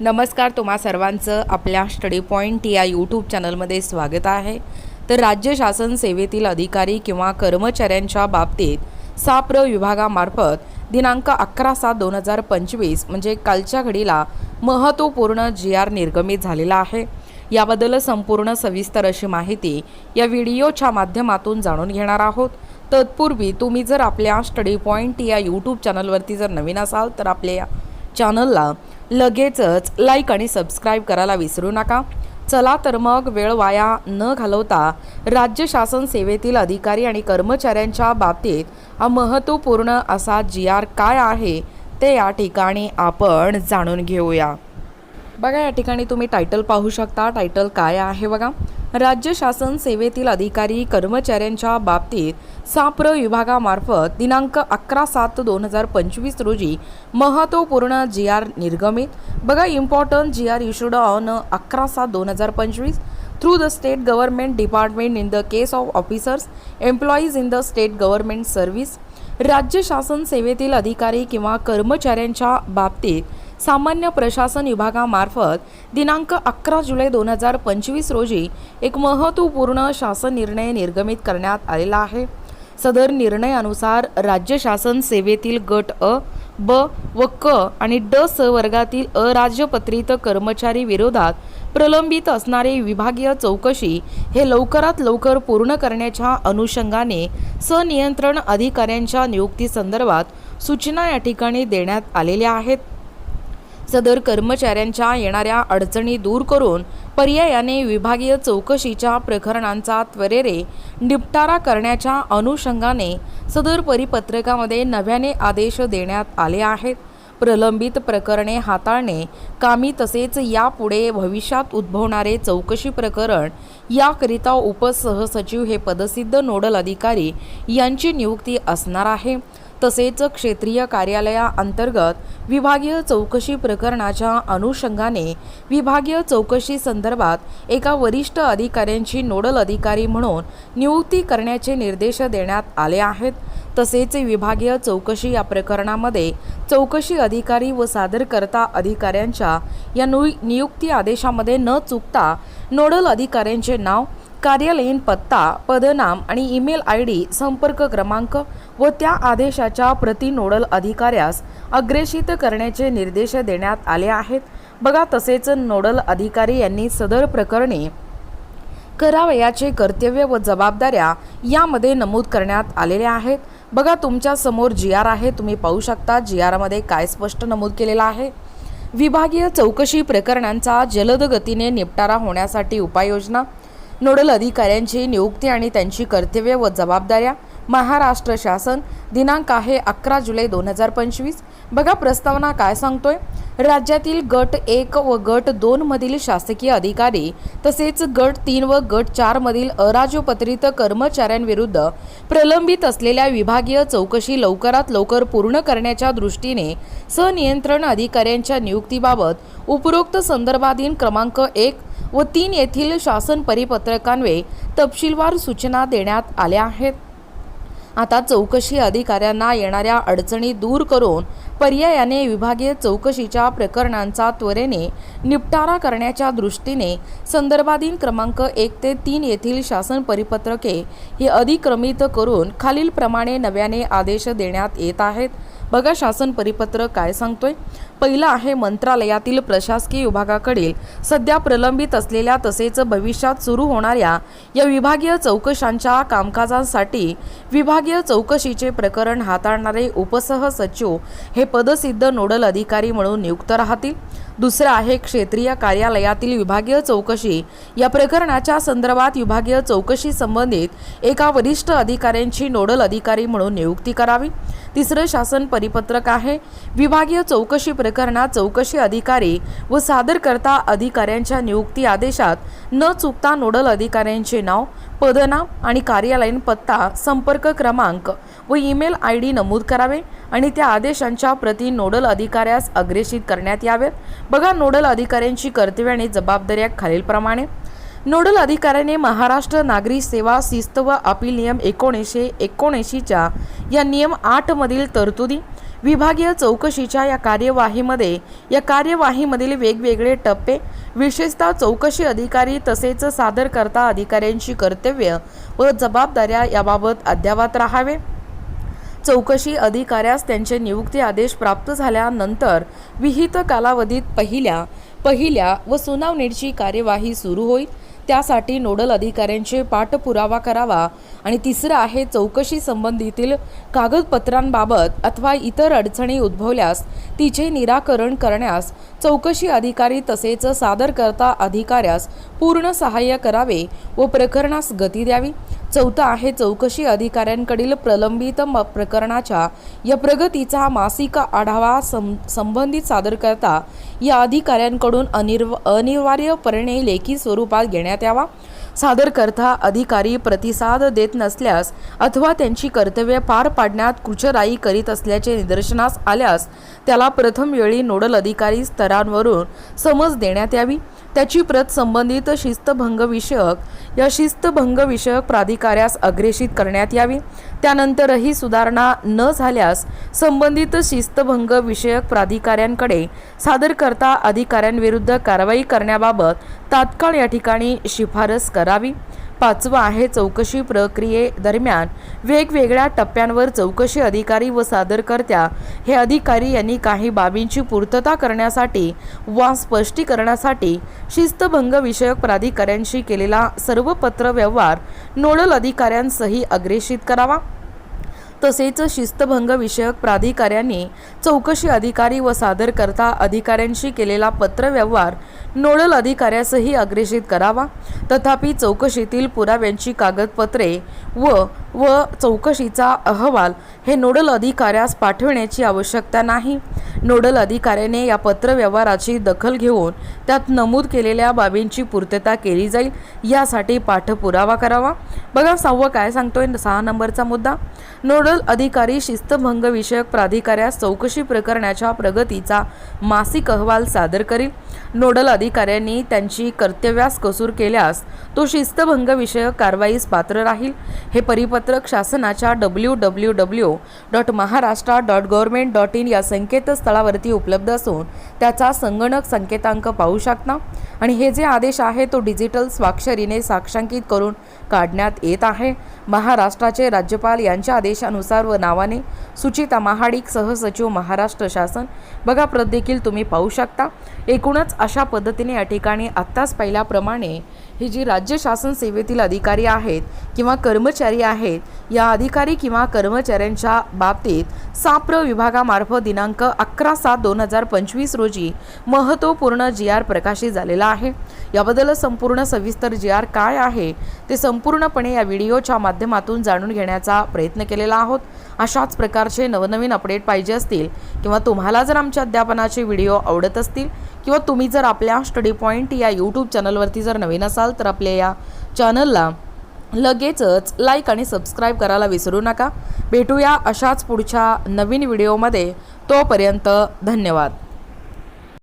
नमस्कार तुम्हा सर्वांचं आपल्या स्टडी पॉईंट या यूट्यूब चॅनलमध्ये स्वागत आहे. तर राज्य शासन सेवेतील अधिकारी किंवा कर्मचाऱ्यांच्या बाबतीत साप्र विभागामार्फत दिनांक अकरा सात दोन हजार पंचवीस म्हणजे कालच्या घडीला महत्त्वपूर्ण जी आर निर्गमित झालेला आहे. याबद्दल संपूर्ण सविस्तर अशी माहिती या व्हिडिओच्या माध्यमातून जाणून घेणार आहोत. तत्पूर्वी तुम्ही जर आपल्या स्टडी पॉईंट या यूट्यूब चॅनलवरती जर नवीन असाल तर आपल्या चॅनलला लगेचच लाईक आणि सबस्क्राईब करायला विसरू नका. चला तर मग वेळ वाया न घालवता राज्य शासन सेवेतील अधिकारी आणि कर्मचाऱ्यांच्या बाबतीत हा महत्त्वपूर्ण असा जी आर काय आहे ते या ठिकाणी आपण जाणून घेऊया. बघा या ठिकाणी तुम्ही टायटल पाहू शकता. टायटल काय आहे बघा? राज्य शासन सेवेतील अधिकारी कर्मचाऱ्यांच्या बाबतीत साप्र विभागामार्फत दिनांक अकरा सात दोन हजार पंचवीस रोजी महत्त्वपूर्ण जी आर निर्गमित. बघा important G R issued on अकरा सात दोन हजार पंचवीस. Through the state government department in the case of officers employees in the state government service राज्य शासन सेवेतील अधिकारी किंवा कर्मचाऱ्यांच्या बाबतीत सामान्य प्रशासन विभागामार्फत दिनांक अकरा जुलै दोन हजार पंचवीस रोजी एक महत्त्वपूर्ण शासन निर्णय निर्गमित करण्यात आलेला आहे. सदर निर्णयानुसार राज्य शासन सेवेतील गट अ ब व क आणि ड स वर्गातील अराज्यपत्रित कर्मचारी विरोधात प्रलंबित असणारे विभागीय चौकशी हे लवकरात लवकर पूर्ण करण्याच्या अनुषंगाने सनियंत्रण अधिकाऱ्यांच्या नियुक्तीसंदर्भात सूचना या ठिकाणी देण्यात आलेल्या आहेत. सदर कर्मचाऱ्यांच्या येणाऱ्या अडचणी दूर करून पर्यायाने विभागीय चौकशीच्या प्रकरणांचा त्वरेरे निपटारा करण्याच्या अनुषंगाने सदर परिपत्रकामध्ये नव्याने आदेश देण्यात आले आहेत. प्रलंबित प्रकरणे हाताळणे कामी तसेच यापुढे भविष्यात उद्भवणारे चौकशी प्रकरण याकरिता उपसहसचिव हे पदसिद्ध नोडल अधिकारी यांची नियुक्ती असणार आहे. तसेच क्षेत्रीय कार्यालयाअंतर्गत विभागीय चौकशी प्रकरणाच्या अनुषंगाने विभागीय चौकशी संदर्भात एका वरिष्ठ अधिकाऱ्यांची नोडल अधिकारी म्हणून नियुक्ती करण्याचे निर्देश देण्यात आले आहेत. तसेच विभागीय चौकशी या प्रकरणामध्ये चौकशी अधिकारी व सादरकर्ता अधिकाऱ्यांच्या या नु नियुक्ती आदेशामध्ये न चुकता नोडल अधिकाऱ्यांचे नाव कार्यालयीन पत्ता पदनाम आणि ईमेल आय डी संपर्क क्रमांक व त्या आदेशाच्या प्रति नोडल अधिकाऱ्यास अग्रेषित करण्याचे निर्देश देण्यात आले आहेत. बघा तसेच नोडल अधिकारी यांनी सदर प्रकरणी करावयाचे कर्तव्य व जबाबदाऱ्या यामध्ये नमूद करण्यात आलेल्या आहेत. बघा तुमच्यासमोर जी आर आहे तुम्ही पाहू शकता जी आरमध्ये काय स्पष्ट नमूद केलेलं आहे. विभागीय चौकशी प्रकरणांचा जलद गतीने निपटारा होण्यासाठी उपाययोजना नोडल अधिकाऱ्यांची नियुक्ती आणि त्यांची कर्तव्य व जबाबदाऱ्या महाराष्ट्र शासन दिनांक आहे अकरा जुलै दोन हजार पंचवीस. बघा प्रस्तावना काय सांगतोय? राज्यातील गट एक व गट दोन मधील शासकीय अधिकारी तसेच गट तीन व गट चार मधील अराजपत्रित कर्मचाऱ्यांविरुद्ध प्रलंबित असलेल्या विभागीय चौकशी लवकरात लवकर पूर्ण करण्याच्या दृष्टीने सनियंत्रण अधिकाऱ्यांच्या नियुक्तीबाबत उपरोक्त संदर्भाधीन क्रमांक एक व तीन येथील शासन परिपत्रकांवे तपशीलवार सूचना देण्यात आल्या आहेत. आता चौकशी अधिकाऱ्यांना येणाऱ्या अडचणी दूर करून पर्यायाने विभागीय चौकशीच्या प्रकरणांचा त्वरेने निपटारा करण्याच्या दृष्टीने संदर्भाधीन क्रमांक एक ते तीन येथील शासन परिपत्रके हे अधिक्रमित करून खालीलप्रमाणे नव्याने आदेश देण्यात येत आहेत. बघा शासन परिपत्रक काय सांगतोय. पहिलं आहे मंत्रालयातील प्रशासकीय विभागाकडील सध्या प्रलंबित असलेल्या तसेच भविष्यात सुरू होणाऱ्या या विभागीय चौकशांच्या कामकाजांसाठी विभागीय चौकशीचे प्रकरण हाताळणारे उपसह सचिव हे पदसिद्ध नोडल अधिकारी म्हणून नियुक्त राहतील. दुसरं आहे क्षेत्रीय कार्यालयातील विभागीय चौकशी. या प्रकरणाच्या संदर्भात विभागीय चौकशी संबंधित एका वरिष्ठ अधिकाऱ्यांची नोडल अधिकारी म्हणून नियुक्ती करावी. तिसरं शासन परिपत्रक आहे. विभागीय चौकशी प्रकरणात चौकशी अधिकारी व सादरकर्ता अधिकाऱ्यांच्या नियुक्ती आदेशात न चुकता नोडल अधिकाऱ्यांचे नाव पदनाम आणि कार्यालयीन पत्ता संपर्क क्रमांक व ईमेल आय डी नमूद करावे आणि त्या आदेशांच्या प्रति नोडल अधिकाऱ्यास अग्रेषित करण्यात यावेत. बघा नोडल अधिकाऱ्यांची कर्तव्य आणि जबाबदाऱ्या खालीलप्रमाणे. नोडल अधिकाऱ्याने महाराष्ट्र नागरी सेवा शिस्त व अपील नियम एकोणीसशे एकोणऐंशीच्या या नियम आठमधील तरतुदी विभागीय चौकशीच्या या कार्यवाहीमध्ये या कार्यवाहीमधील वेगवेगळे टप्पे विशेषतः चौकशी अधिकारी तसेच सादर करता अधिकाऱ्यांची कर्तव्य व जबाबदाऱ्या याबाबत अद्यावत राहावे. चौकशी अधिकाऱ्यास त्यांचे नियुक्ती आदेश प्राप्त झाल्यानंतर विहित कालावधीत पहिल्या पहिल्या व सुनावणीची कार्यवाही सुरू होईल. त्यासाठी नोडल अधिकाऱ्यांचे पाठपुरावा करावा आणि तिसरं आहे चौकशी संबंधीतील कागदपत्रांबाबत अथवा इतर अडचणी उद्भवल्यास तिचे निराकरण करण्यास चौकशी अधिकारी तसेच सादरकर्ता अधिकाऱ्यास पूर्ण सहाय्य करावे व प्रकरणास गती द्यावी. चौथा आहे चौकशी अधिकाऱ्यांकडील प्रलंबित म प्रकरणाच्या या प्रगतीचा मासिक आढावा सं संबंधित सादर करता या अधिकाऱ्यांकडून अनिर्व अनिवार्यपणे लेखी स्वरूपात घेण्यात यावा. सादर करता अधिकारी प्रतिसाद देत नसल्यास अथवा त्यांची कर्तव्ये पार पाडण्यात कुचराई करीत असल्याचे निदर्शनास आल्यास त्याला प्रथम वेळी नोडल अधिकारी स्तरांवरून समज देण्यात यावी. त्याची प्रत संबंधित शिस्तभंग विषयक या शिस्तभंग विषयक प्राधिकाऱ्यास अग्रेषित करण्यात यावी. त्यानंतरही सुधारणा न झाल्यास संबंधित शिस्तभंग विषयक प्राधिकाऱ्यांकडे सादर करता अधिकाऱ्यांविरुद्ध कारवाई करण्याबाबत तात्काळ या ठिकाणी शिफारस करावी. पाचवं आहे चौकशी प्रक्रियेदरम्यान वेगवेगळ्या टप्प्यांवर चौकशी अधिकारी व सादरकर्त्या. हे अधिकारी यांनी काही बाबींची पूर्तता करण्यासाठी वा स्पष्टीकरणासाठी शिस्तभंग विषयक प्राधिकाऱ्यांशी केलेला सर्व पत्र व्यवहार नोडल अधिकाऱ्यांसही अग्रेषित करावा. तसेच शिस्तभंग विषयक प्राधिकाऱ्यांनी चौकशी अधिकारी व सादरकर्ता अधिकाऱ्यांशी केलेला पत्रव्यवहार नोडल अधिकाऱ्यासही अग्रेषित करावा. तथापि चौकशीतील पुराव्यांची कागदपत्रे व व चौकशीचा अहवाल हे नोडल अधिकाऱ्यास पाठविण्याची आवश्यकता नाही. नोडल अधिकाऱ्याने या पत्रव्यवहाराची दखल घेऊन त्यात नमूद केलेल्या बाबींची पूर्तता केली जाईल यासाठी पाठपुरावा करावा. बघा सहावं काय सांगतोय? सहा नंबरचा मुद्दा. नोडल अधिकारी शिस्तभंग विषयक प्राधिकाऱ्यास चौकशी प्रकरणाच्या प्रगतीचा मासिक अहवाल सादर करील. नोडल अधिकाऱ्यांनी त्यांची कर्तव्यास कसूर केल्यास तो शिस्तभंग विषयक कारवाईस पात्र राहील. हे परिपत्रक शासनाच्या W W W dot Maharashtra dot government dot in या संकेतस्थळावरती उपलब्ध असून त्याचा संगणक संकेतांक पाहू शकता. आणि हे जे आदेश आहे तो डिजिटल स्वाक्षरीने साक्षांकित करून काढण्यात येत आहे. महाराष्ट्राचे राज्यपाल यांच्या आदेशानुसार व नावाने सुचिता महाडिक सहसचिव महाराष्ट्र शासन. बघा प्रत देखील तुम्ही पाहू शकता. एकूणच अशा पद्धतीने या ठिकाणी आत्ताच पहिल्याप्रमाणे ही जी राज्य शासन सेवेतील अधिकारी आहेत किंवा कर्मचारी आहेत या अधिकारी किंवा कर्मचाऱ्यांच्या बाबतीत साप्र विभागामार्फत दिनांक अकरा सात दोन हजार पंचवीस रोजी महत्त्वपूर्ण जी आर प्रकाशित झालेला आहे. याबद्दल संपूर्ण सविस्तर जी आर काय आहे ते संपूर्णपणे या व्हिडिओच्या माध्यमातून जाणून घेण्याचा प्रयत्न केलेला आहोत. अशाच प्रकारचे नवनवीन अपडेट पाहिजे असतील किंवा तुम्हाला जर आमच्या अध्यापनाचे व्हिडिओ आवडत असतील किंवा तुम्ही जर आपल्या स्टडी पॉईंट या यूट्यूब चॅनलवरती जर नवीन असाल तर आपल्या या चॅनलला लगेचच लाईक आणि सबस्क्राईब करायला विसरू नका. भेटूया अशाच पुढच्या नवीन व्हिडिओमध्ये. तोपर्यंत धन्यवाद.